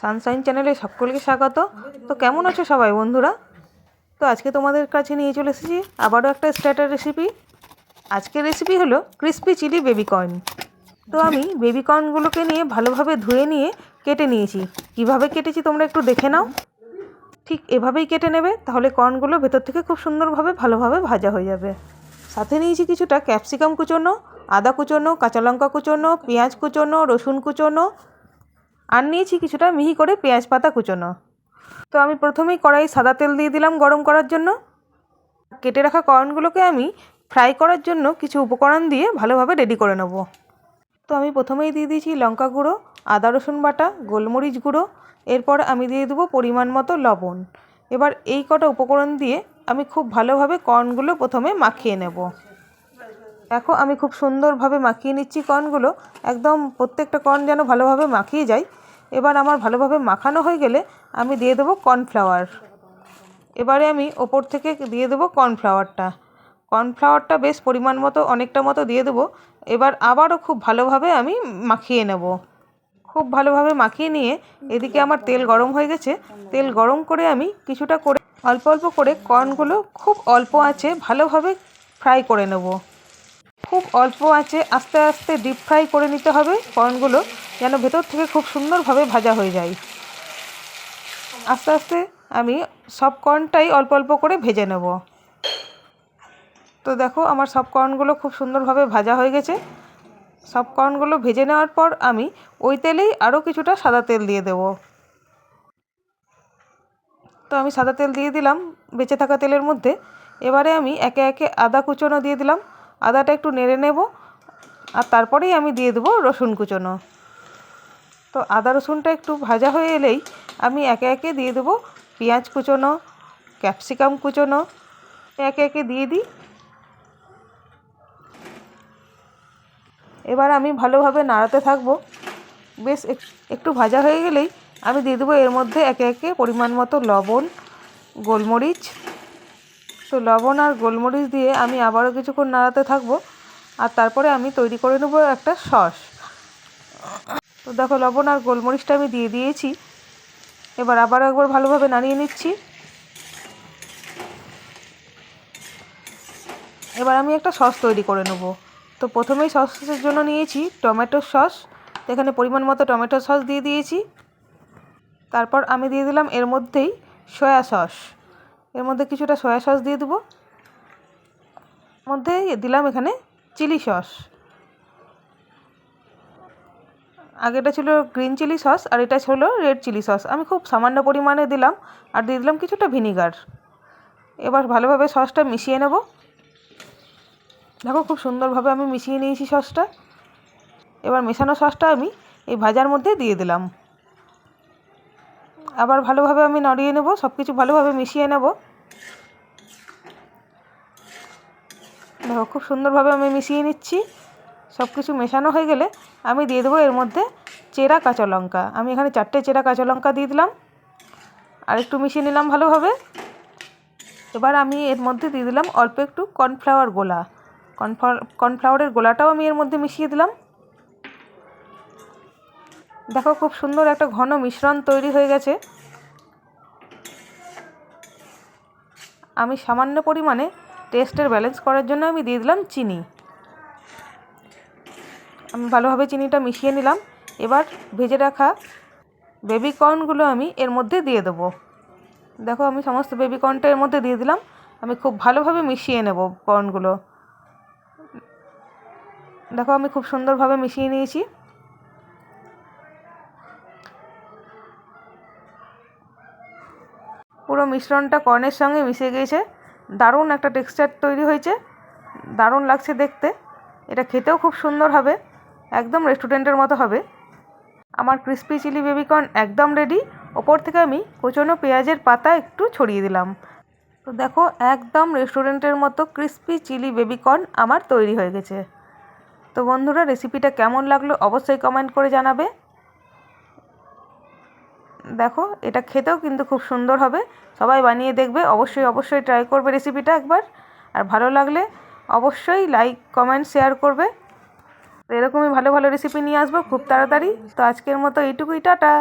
Sunshine চ্যানেলে সকলকে স্বাগত। তো কেমন আছো সবাই বন্ধুরা? তো আজকে তোমাদের কাছে নিয়ে চলে এসেছি আবারও একটা স্টার্টার রেসিপি আজকের রেসিপি হলো crispy chilli baby baby corn তো আমি বেবিকর্নগুলোকে নিয়ে ভালোভাবে ধুয়ে নিয়ে কেটে নিয়েছি। কীভাবে কেটেছি তোমরা একটু দেখে নাও। ঠিক এভাবেই কেটে নেবে, তাহলে কর্নগুলো ভেতর থেকে খুব সুন্দরভাবে, ভালোভাবে ভাজা হয়ে যাবে। সাথে নিয়েছি কিছুটা ক্যাপসিকাম কুচোনো, আদা কুচোনো, কাঁচা লঙ্কা কুচোনো, পেঁয়াজ কুচোনো, রসুন কুচোনো আর নিয়েছি কিছুটা মিহি করে পেঁয়াজ পাতা কুচোনো। তো আমি প্রথমেই কড়াই সাদা তেল দিয়ে দিলাম গরম করার জন্য। কেটে রাখা কর্নগুলোকে আমি ফ্রাই করার জন্য কিছু উপকরণ দিয়ে ভালোভাবে রেডি করে নেব। তো আমি প্রথমেই দিয়ে দিয়েছি লঙ্কা গুঁড়ো, আদা রসুন বাটা, গোলমরিচ গুঁড়ো, এরপর আমি দিয়ে দেবো পরিমাণ মতো লবণ। এবার এই কটা উপকরণ দিয়ে আমি খুব ভালোভাবে কর্নগুলো প্রথমে মাখিয়ে নেব। দেখো আমি খুব সুন্দরভাবে মাখিয়ে নিচ্ছি কর্নগুলো। একদম প্রত্যেকটা কর্ন যেন ভালোভাবে মাখিয়ে যায়। এবার আমার ভালোভাবে মাখানো হয়ে গেলে আমি দিয়ে দেবো কর্নফ্লাওয়ার। এবারে আমি ওপর থেকে দিয়ে দেবো কর্নফ্লাওয়ারটা। কর্নফ্লাওয়ারটা বেশ পরিমাণ মতো, অনেকটা মতো দিয়ে দেবো। এবার আবারও খুব ভালোভাবে আমি মাখিয়ে নেব। খুব ভালোভাবে মাখিয়ে নিয়ে এদিকে আমার তেল গরম হয়ে গেছে। তেল গরম করে আমি কিছুটা করে, অল্প অল্প করে কর্নগুলো খুব অল্প আছে ভালোভাবে ফ্রাই করে নেব। খুব অল্প আছে আস্তে আস্তে ডিপ ফ্রাই করে নিতে হবে কর্নগুলো। যেন ভেতর থেকে খুব সুন্দরভাবে ভাজা হয়ে যায়। আস্তে আস্তে আমি সব কর্নটাই অল্প অল্প করে ভেজে নেব। তো দেখো আমার সব কর্নগুলো খুব সুন্দরভাবে ভাজা হয়ে গেছে। সব কর্নগুলো ভেজে নেওয়ার পর আমি ওই তেলেই আরও কিছুটা সাদা তেল দিয়ে দেব। তো আমি সাদা তেল দিয়ে দিলাম বেঁচে থাকা তেলের মধ্যে। এবারে আমি একে একে আদা কুচোনো দিয়ে দিলাম। আদাটা একটু নেড়ে নেব। আর তারপরেই আমি দিয়ে দেবো রসুন কুচোনো। তো আদা রসুনটা একটু ভাজা হয়ে এলেই আমি একে একে দিয়ে দেবো পেঁয়াজ কুচোনো, ক্যাপসিকাম কুচোনো, একে একে দিয়ে দিই। এবার আমি ভালোভাবে নাড়াতে থাকব। বেশ একটু ভাজা হয়ে গেলেই আমি দিয়ে দেবো এর মধ্যে একে একে পরিমাণ মতো লবণ, গোলমরিচ। তো লবণ আর গোলমরিচ দিয়ে আমি আবারও কিছুক্ষণ নাড়াতে থাকব। আর তারপরে আমি তৈরি করে নেব একটা সস। তো দেখো লবণ আর গোলমরিচটা আমি দিয়ে দিয়েছি। এবার আবার একবার ভালোভাবে নাড়িয়ে নিচ্ছি। এবার আমি একটা সস তৈরি করে নেব। তো প্রথমেই সসের জন্য নিয়েছি টমেটো সস। এখানে পরিমাণ মতো টমেটো সস দিয়ে দিয়েছি। তারপর আমি দিয়ে দিলাম এর মধ্যেই সয়া সস। এর মধ্যে কিছুটা সয়া সস দিয়ে দেবো। মধ্যে দিলাম এখানে চিলি সস। আগেটা ছিল গ্রিন চিলি সস আর এটা ছিল রেড চিলি সস আমি খুব সামান্য পরিমাণে দিলাম আর দিয়ে দিলাম কিছুটা ভিনিগার এবার ভালোভাবে সসটা মিশিয়ে নেব। দেখো খুব সুন্দরভাবে আমি মিশিয়ে নিয়েছি সসটা এবার মেশানো সসটা আমি এই ভাজার মধ্যে দিয়ে দিলাম। আবার ভালোভাবে আমি নড়িয়ে নেব সব কিছু ভালোভাবে মিশিয়ে নেব। দেখো খুব সুন্দরভাবে আমি মিশিয়ে নিচ্ছি। সব কিছু মেশানো হয়ে গেলে আমি দিয়ে দেবো এর মধ্যে চেরা কাঁচা লঙ্কা। আমি এখানে চারটে চেরা কাঁচা লঙ্কা দিয়ে দিলাম। আর একটু মিশিয়ে নিলাম ভালোভাবে। এবার আমি এর মধ্যে দিয়ে দিলাম অল্প একটু কর্নফ্লাওয়ার গোলা। কর্নফ্লাওয়ার, কর্নফ্লাওয়ারের গোলাটাও আমি এর মধ্যে মিশিয়ে দিলাম। দেখো খুব সুন্দর একটা ঘন মিশ্রণ তৈরি হয়ে গেছে। আমি সামান্য পরিমাণে টেস্টের ব্যালেন্স করার জন্য আমি দিয়ে দিলাম চিনি। আমি ভালোভাবে চিনিটা মিশিয়ে নিলাম। এবার ভেজে রাখা বেবি কর্নগুলো আমি এর মধ্যে দিয়ে দেবো। দেখো, আমি সমস্ত বেবি কর্নটা এর মধ্যে দিয়ে দিলাম। আমি খুব ভালোভাবে মিশিয়ে নেব কর্নগুলো। দেখো, আমি খুব সুন্দরভাবে মিশিয়ে নিয়েছি। পুরো মিশ্রণটা কর্নের সঙ্গে মিশে গিয়েছে। দারুণ একটা টেক্সচার তৈরি হয়েছে। দারুণ লাগছে দেখতে। এটা খেতেও খুব সুন্দর হবে। একদম রেস্টুরেন্টের মতো হবে। আমার ক্রিস্পি চিলি বেবিকর্ন একদম রেডি ওপর থেকে আমি কুচনো পেঁয়াজের পাতা একটু ছড়িয়ে দিলাম। তো দেখো, একদম রেস্টুরেন্টের মতো ক্রিস্পি চিলি বেবিকর্ন আমার তৈরি হয়ে গেছে। তো বন্ধুরা রেসিপিটা কেমন লাগল অবশ্যই কমেন্ট করে জানাবে। দেখো, এটা খেতেও কিন্তু খুব সুন্দর হবে। সবাই বানিয়ে দেখবে। অবশ্যই অবশ্যই ট্রাই করবে রেসিপিটা একবার। আর ভালো লাগলে অবশ্যই লাইক কমেন্ট শেয়ার করবে। এরকমই ভালো ভালো রেসিপি নিয়ে আসব খুব তাড়াতাড়ি। তো আজকের মতো এইটুকুই টাটা।